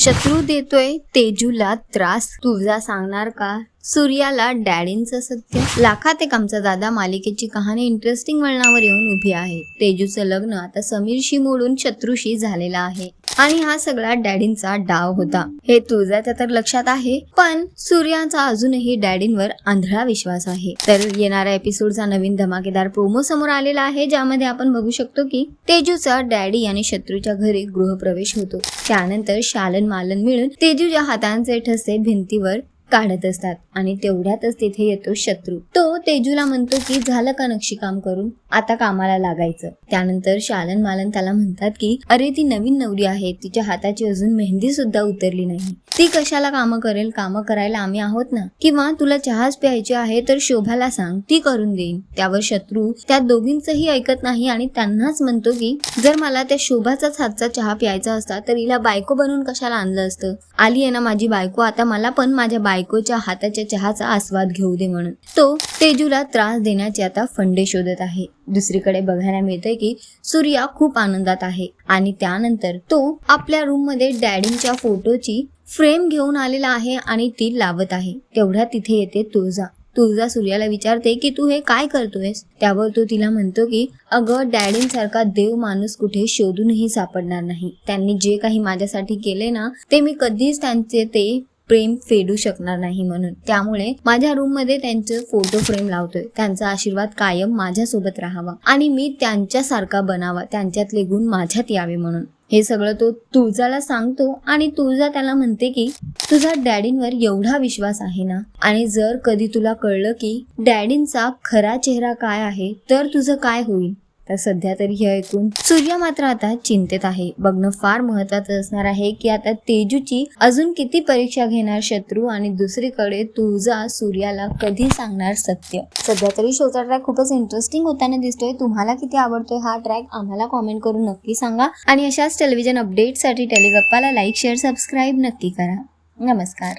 शत्रू देतोय तेजूला त्रास. तुझा सांगणार का? सूर्याला डॅडींचं सत्य? लाखात एक आमचा दादा मालिकेची कहाणी इंटरेस्टिंग वळणावर येऊन उभी आहे. तेजूचं लग्न आता समीरशी मोडून शत्रूशी झालेलं आहे. आणि हा सगळा डॅडींचा डाव होता. हे तुळजाच्या तर लक्षात आहे पण सूर्याचा अजूनही डॅडींवर आंधळा विश्वास आहे. तर येणाऱ्या एपिसोडचा नवीन धमाकेदार प्रोमो समोर आलेला आहे ज्यामध्ये आपण बघू शकतो की तेजूचा डॅडी आणि शत्रूच्या घरी गृहप्रवेश होतो. त्यानंतर शालन मालन मिळून तेजूच्या हातांचे ठसे भिंतीवर काढत असतात आणि तेवढ्यातच तिथे येतो शत्रू. तो तेजूला म्हणतो की झालं का नक्षीकाम करून? आता कामाला लागायचं. त्यानंतर शालन मालन त्याला म्हणतात की अरे ती नवीन नवरी आहे. तिच्या हाताची अजून मेहंदी सुद्धा उतरली नाही. ती कशाला कामं करेल? कामं करायला आम्ही आहोत ना? किंवा तुला चहाच प्यायची आहे तर शोभाला सांग. ती करून देईन. त्यावर शत्रू त्या दोघींचंही ऐकत नाही आणि त्यांनाच म्हणतो की जर मला त्या शोभाचाच हातचा चहा प्यायचा असता तर हिला बायको बनवून कशाला आणलं असतं? आली आहे ना माझी बायको. आता मला पण माझ्या बाय बायकोच्या हाताच्या चहाचा आस्वाद घेऊ दे म्हणून. तो तेजूला त्रास देण्याचे आता फंडे शोधत आहे. दुसरीकडे बघायला मिळतंय की सूर्या खूप आनंदात आहे आणि त्यानंतर तो आपल्या रूममध्ये डॅडींच्या फोटोची फ्रेम घेऊन आलेला आहे आणि ती लावत आहे. तेवढ्या तिथे येते तुळजा. तुळजा सूर्याला विचारते की तू हे काय करतोयस? त्यावर तो तिला म्हणतो की अगं डॅडींसारखा देव माणूस कुठे शोधूनही सापडणार नाही. त्यांनी जे काही माझ्यासाठी केले ना ते मी कधीच त्यांचे ते प्रेम फेडू शकणार नाही म्हणून. त्यामुळे माझ्या रूममध्ये त्यांचं फोटो फ्रेम लावतोय. त्यांचा आशीर्वाद कायम माझ्यासोबत राहावा आणि मी त्यांच्यासारखा बनावा त्यांच्यातले गुण माझ्यात यावे म्हणून. हे सगळं तो तुळजाला सांगतो आणि तुळजा त्याला म्हणते की तुझा डॅडींवर एवढा विश्वास आहे ना? आणि जर कधी तुला कळलं की डॅडींचा खरा चेहरा काय आहे तर तुझं काय होईल? तर सध्या तरी हे ऐकून सूर्य मात्र आता चिंतेत आहे. बघणं फार महत्वाचं असणार आहे की आता तेजूची अजून किती परीक्षा घेणार शत्रू आणि दुसरीकडे तुळजा सूर्याला कधी सांगणार सत्य? सध्या तरी शोचा ट्रॅक खूपच इंटरेस्टिंग होताना दिसतोय. तुम्हाला किती आवडतोय हा ट्रॅक आम्हाला कॉमेंट करून नक्की सांगा. आणि अशाच टेलिव्हिजन अपडेटसाठी टेलिगप्पाला लाईक शेअर सबस्क्राईब नक्की करा. नमस्कार.